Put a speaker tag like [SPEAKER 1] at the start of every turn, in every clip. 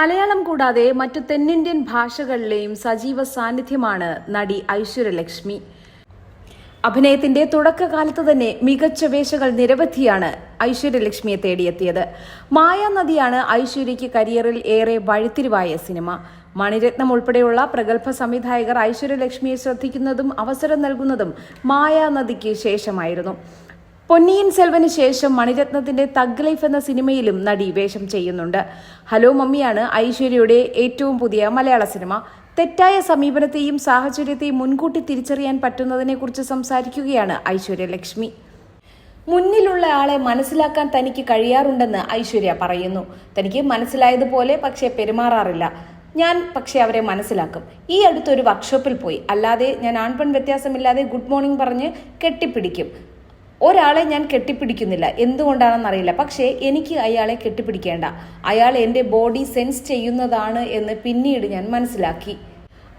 [SPEAKER 1] മലയാളം കൂടാതെ മറ്റു തെന്നിന്ത്യൻ ഭാഷകളിലെയും സജീവ സാന്നിധ്യമാണ് നടി ഐശ്വര്യലക്ഷ്മി. അഭിനയത്തിന്റെ തുടക്കകാലത്ത് തന്നെ മികച്ച വേഷകൾ നിരവധിയാണ് ഐശ്വര്യലക്ഷ്മിയെ തേടിയെത്തിയത്. മായാനദിയാണ് ഐശ്വര്യയ്ക്ക് കരിയറിൽ ഏറെ വഴിത്തിരിവായ സിനിമ. മണിരത്നം ഉൾപ്പെടെയുള്ള പ്രഗത്ഭ സംവിധായകർ ഐശ്വര്യലക്ഷ്മിയെ ശ്രദ്ധിക്കുന്നതും അവസരം നൽകുന്നതും മായാനദിക്ക് ശേഷമായിരുന്നു. പൊന്നിയിൻ സെൽവന് ശേഷം മണിരത്നത്തിന്റെ തഗ് ലൈഫ് എന്ന സിനിമയിലും നടി വേഷം ചെയ്യുന്നുണ്ട്. ഹലോ മമ്മിയാണ് ഐശ്വര്യയുടെ ഏറ്റവും പുതിയ മലയാള സിനിമ. തെറ്റായ സമീപനത്തെയും സാഹചര്യത്തെയും മുൻകൂട്ടി തിരിച്ചറിയാൻ പറ്റുന്നതിനെക്കുറിച്ച് സംസാരിക്കുകയാണ് ഐശ്വര്യ ലക്ഷ്മി. മുന്നിലുള്ള ആളെ മനസ്സിലാക്കാൻ തനിക്ക് കഴിയാറുണ്ടെന്ന് ഐശ്വര്യ പറയുന്നു. തനിക്ക് മനസ്സിലായതുപോലെ പക്ഷേ പെരുമാറാറില്ല. ഞാൻ പക്ഷേ അവരെ മനസ്സിലാക്കും. ഈ അടുത്തൊരു വർക്ക്ഷോപ്പിൽ പോയി. അല്ലാതെ ഞാൻ ആൺപെൺ വ്യത്യാസമില്ലാതെ ഗുഡ് മോർണിംഗ് പറഞ്ഞ് കെട്ടിപ്പിടിക്കും. ഒരാളെ ഞാൻ കെട്ടിപ്പിടിക്കുന്നില്ല. എന്തുകൊണ്ടാണെന്നറിയില്ല. പക്ഷേ എനിക്ക് അയാളെ കെട്ടിപ്പിടിക്കേണ്ട. അയാൾ എന്റെ ബോഡി സെൻസ് ചെയ്യുന്നതാണ് എന്ന് പിന്നീട് ഞാൻ മനസ്സിലാക്കി.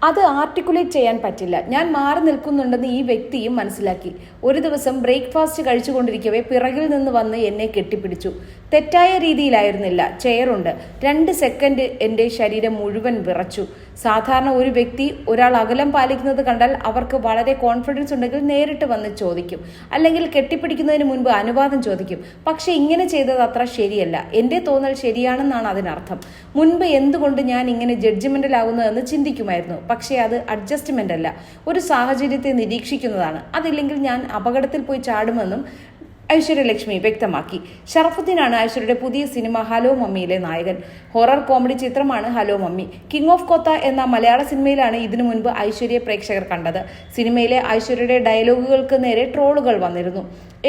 [SPEAKER 1] അത് ആർട്ടിക്കുലേറ്റ് ചെയ്യാൻ പറ്റില്ല. ഞാൻ മാറി നിൽക്കുന്നുണ്ടെന്ന് ഈ വ്യക്തിയും മനസ്സിലാക്കി. ഒരു ദിവസം ബ്രേക്ക്ഫാസ്റ്റ് കഴിച്ചുകൊണ്ടിരിക്കവേ പിറകിൽ നിന്ന് വന്ന് എന്നെ കെട്ടിപ്പിടിച്ചു. തെറ്റായ രീതിയിലായിരുന്നില്ല. ചെയറുണ്ട് രണ്ട് സെക്കൻഡ് എന്റെ ശരീരം മുഴുവൻ വിറച്ചു. സാധാരണ ഒരു വ്യക്തി ഒരാൾ അകലം പാലിക്കുന്നത് കണ്ടാൽ അവർക്ക് വളരെ കോൺഫിഡൻസ് ഉണ്ടെങ്കിൽ നേരിട്ട് വന്ന് ചോദിക്കും. അല്ലെങ്കിൽ കെട്ടിപ്പിടിക്കുന്നതിന് മുൻപ് അനുവാദം ചോദിക്കും. പക്ഷേ ഇങ്ങനെ ചെയ്തത് അത്ര ശരിയല്ല. എന്റെ തോന്നൽ ശരിയാണെന്നാണ് അതിനർത്ഥം. മുൻപ് എന്തുകൊണ്ട് ഞാൻ ഇങ്ങനെ ജഡ്ജ്മെന്റിലാകുന്നതെന്ന് ചിന്തിക്കുമായിരുന്നു. പക്ഷേ അത് അഡ്ജസ്റ്റ്മെന്റ് അല്ല ഒരു സാഹചര്യത്തെ നിരീക്ഷിക്കുന്നതാണ്. അതില്ലെങ്കിൽ ഞാൻ അപകടത്തിൽ പോയി ചാടുമെന്നും ഐശ്വര്യലക്ഷ്മി വ്യക്തമാക്കി. ഷറഫുദ്ദീനാണ് ഐശ്വര്യയുടെ പുതിയ സിനിമ ഹലോ മമ്മിയിലെ നായകൻ. ഹൊറർ കോമഡി ചിത്രമാണ് hello mummy. King of Kotha എന്ന മലയാള സിനിമയിലാണ് ഇതിനു മുൻപ് ഐശ്വര്യ പ്രേക്ഷകർ കണ്ടത്. സിനിമയിലെ ഐശ്വര്യയുടെ ഡയലോഗുകൾക്ക് നേരെ ട്രോളുകൾ വന്നിരുന്നു.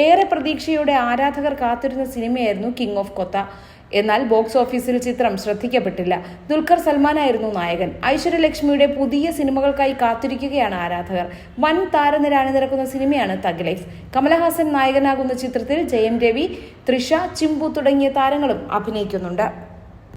[SPEAKER 1] ഏറെ പ്രതീക്ഷയോടെ ആരാധകർ കാത്തിരുന്ന സിനിമയായിരുന്നു കിങ് ഓഫ് കൊത്ത. എന്നാൽ ബോക്സ് ഓഫീസിൽ ചിത്രം ശ്രദ്ധിക്കപ്പെട്ടില്ല. ദുൽഖർ സൽമാനായിരുന്നു നായകൻ. ഐശ്വര്യലക്ഷ്മിയുടെ പുതിയ സിനിമകൾക്കായി കാത്തിരിക്കുകയാണ് ആരാധകർ. വൻ താരനിരാണി നിരക്കുന്ന സിനിമയാണ് തഗ് ലൈഫ്. കമലഹാസൻ നായകനാകുന്ന ചിത്രത്തിൽ ജയം രവി തൃഷ ചിമ്പു തുടങ്ങിയ താരങ്ങളും അഭിനയിക്കുന്നുണ്ട്.